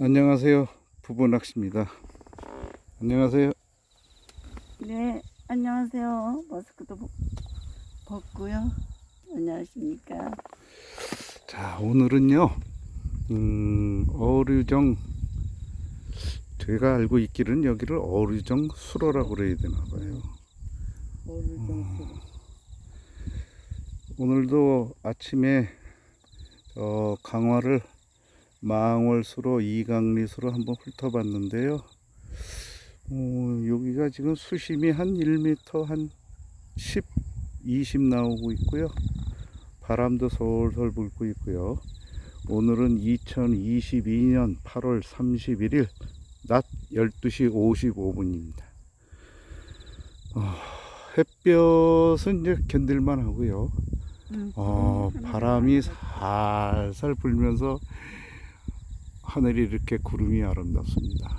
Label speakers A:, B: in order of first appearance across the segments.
A: 안녕하세요. 부부 낚시입니다. 안녕하세요.
B: 네, 안녕하세요. 머스크도 벗- 벗고요. 안녕하십니까.
A: 자, 오늘은요, 음, 어류정, 제가 알고 있기로는 여기를 어류정 수로라고 그래야 되나 봐요.
B: 뭐를 좀 쓰고.
A: 오늘도 아침에 저 강화를 망월수로 이강리수로 한번 훑어봤는데요. 어, 여기가 지금 수심이 한 1m 한 10, 20 나오고 있고요. 바람도 솔솔 불고 있고요. 오늘은 2022년 8월 31일 낮 12시 55분입니다. 햇볕은 이제 견딜만 하고요.
B: 음,
A: 어,
B: 음,
A: 바람이 살살 불면서 하늘이 이렇게 구름이 아름답습니다.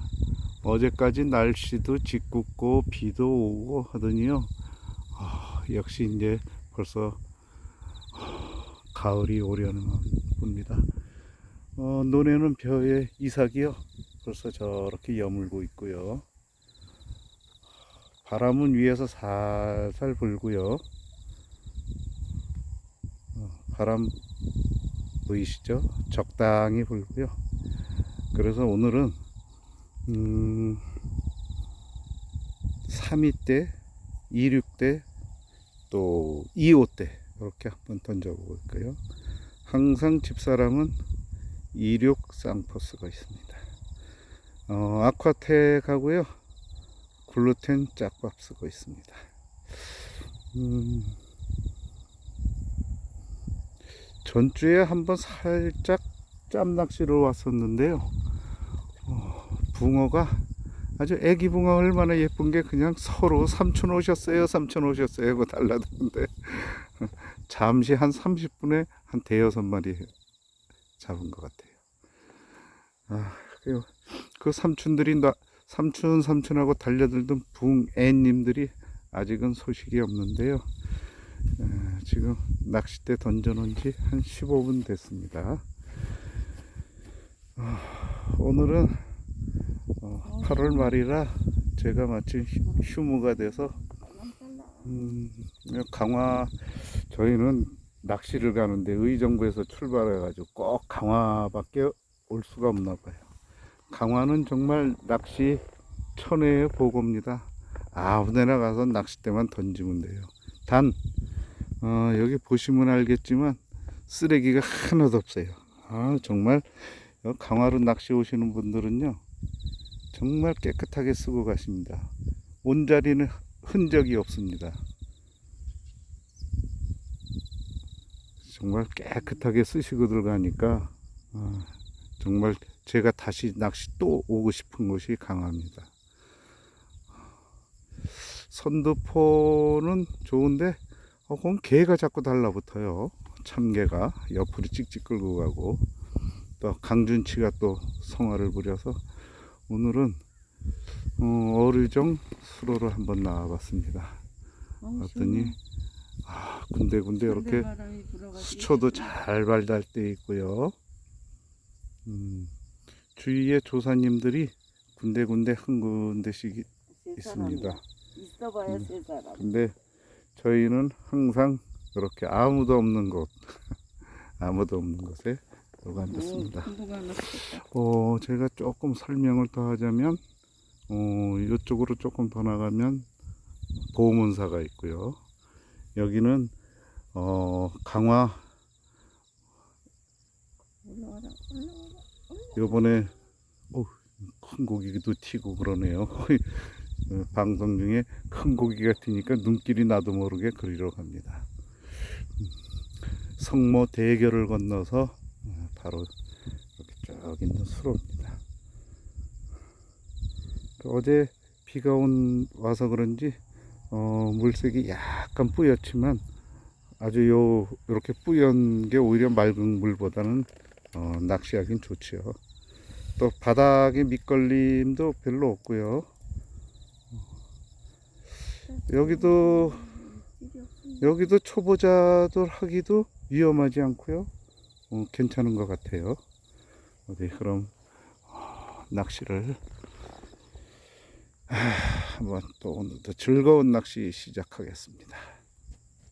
A: 어제까지 날씨도 짓궂고 비도 오고 하더니요. 아, 역시 이제 벌써 아, 가을이 오려는 겁니다. 어, 논에는 벼의 이삭이요. 벌써 저렇게 여물고 있고요. 바람은 위에서 살살 불고요. 바람 보이시죠? 적당히 불고요. 그래서 오늘은 음, 3위대, 26대, 또 25대 이렇게 한번 있고요. 항상 집사람은 26 쌍퍼스가 있습니다. 어, 아쿠아텍 하고요. 글루텐 짝밥 쓰고 있습니다. 음, 전주에 한번 살짝 짬낚시로 왔었는데요. 어, 붕어가 아주 애기 붕어 얼마나 예쁜 게 그냥 서로 삼촌 오셨어요, 삼촌 오셨어요 하고 달라드는데 잠시 한 30분에 한 대여섯 마리 잡은 것 같아요. 아, 그리고 그 삼촌들이 나, 삼촌 삼촌하고 달려들던 붕애님들이 아직은 소식이 없는데요. 에, 지금 낚싯대 던져놓은 지 한 15분 됐습니다. 아, 오늘은 어, 8월 말이라 제가 휴- 휴무가 돼서 음, 강화 저희는 낚시를 가는데 의정부에서 출발해가지고 꼭 강화밖에 올 수가 없나 봐요. 강화는 정말 낚시 천혜의 보고입니다. 아무데나 가서 낚싯대만 던지면 돼요. 단 어, 여기 보시면 알겠지만 쓰레기가 하나도 없어요. 아 정말 여 강화로 낚시 오시는 분들은요 정말 깨끗하게 쓰고 가십니다. 온자리는 흔적이 없습니다. 정말 깨끗하게 쓰시고 들어가니까 아, 정말 제가 다시 낚시 또 오고 싶은 곳이 강화입니다. 선두포는 좋은데 어, 그건 개가 자꾸 달라붙어요. 참개가 옆으로 찍찍 끌고 가고 또 강준치가 또 성화를 부려서 오늘은 어, 어류정 수로를 한번 나와봤습니다. 봤더니 아, 군데군데 이렇게 수초도 잘 발달돼 있고요. 음, 주위에 조사님들이 군데군데 한 군데씩
B: 세
A: 있습니다.
B: 있어봐야
A: 음.
B: 세 사람.
A: 근데 저희는 항상 이렇게 아무도 없는 곳, 아무도 없는 곳에 들어가 앉았습니다. 어, 제가 조금 설명을 더 하자면, 어, 이쪽으로 조금 더 나가면 보문사가 있고요. 여기는 어, 강화. 요번에 어, 큰 고기도 튀고 그러네요. 어, 방송 중에 큰 고기가 튀니까 눈길이 나도 모르게 그리러 갑니다. 음, 성모 대교를 건너서 어, 바로 이렇게 쭉 있는 수로입니다. 그 어제 비가 온 와서 그런지 어, 물색이 약간 뿌옇지만 아주 요 이렇게 뿌연 게 오히려 맑은 물보다는 어, 낚시하긴 좋지요. 또 바닥에 밑걸림도 별로 없고요. 여기도 여기도 초보자들 하기도 위험하지 않고요. 어, 괜찮은 것 같아요. 어디 그럼 어, 낚시를 하, 한번 또 오늘도 즐거운 낚시 시작하겠습니다.